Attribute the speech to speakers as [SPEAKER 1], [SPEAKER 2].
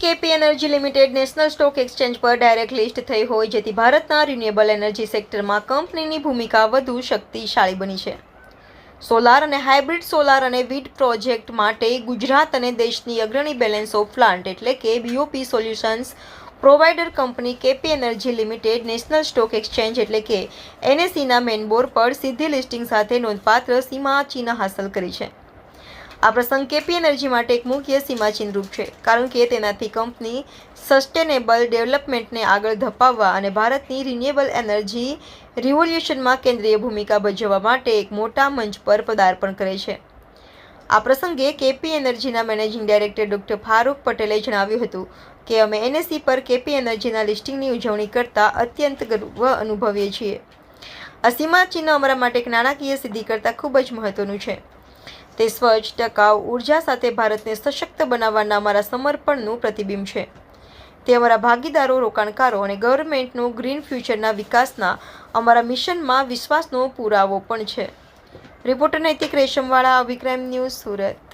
[SPEAKER 1] KP energy limited national stock exchange પર direct list થઈ હોય, જેથી ભારતના રિન્યુએબલ એનર્જી સેક્ટરમાં કંપનીની ભૂમિકા વધુ શક્તિશાળી બની છે. સોલાર અને હાઇબ્રિડ સોલાર અને વીડ પ્રોજેક્ટ માટે ગુજરાત અને દેશની અગ્રણી બેલેન્સ ઓફ પ્લાન્ટ એટલે કે BOP solutions provider company KP energy limited national stock exchange એટલે કે એનએસસીના મેનબોર્ડ પર સીધી લિસ્ટિંગ સાથે નોંધપાત્ર સીમા ચિહ્ન હાંસલ કરી છે. આ પ્રસંગ કેપી એનર્જી માટે એક મુખ્ય સીમાચિહ્ન રૂપ છે, કારણ કે તેનાથી કંપની સસ્ટેનેબલ ડેવલપમેન્ટને આગળ ધપાવવા અને ભારતની રિન્યુએબલ એનર્જી રિવોલ્યુશનમાં કેન્દ્રીય ભૂમિકા ભજવવા માટે એક મોટા મંચ પર પદાર્પણ કરે છે. આ પ્રસંગે કેપી એનર્જીના મેનેજિંગ ડાયરેક્ટર ડૉક્ટર ફારૂક પટેલે જણાવ્યું હતું કે, અમે એનએસસી પર કેપી એનર્જીના લિસ્ટિંગની ઉજવણી કરતા અત્યંત ગર્વ અનુભવીએ છીએ. આ સીમાચિહ્ન અમારા માટે એક નાણાકીય સિદ્ધિ કરતાં ખૂબ જ મહત્વનું છે. તે સ્વચ્છ, ટકાઉ, ઊર્જા સાથે ભારતને સશક્ત બનાવવાના અમારા સમર્પણનું પ્રતિબિંબ છે. તે અમારા ભાગીદારો, રોકાણકારો અને ગવર્મેન્ટનો ગ્રીન ફ્યુચરના વિકાસના અમારા મિશનમાં વિશ્વાસનો પુરાવો પણ છે. રિપોર્ટર નૈતિક રેશમવાળા વિક્રમ ન્યૂઝ સુરત.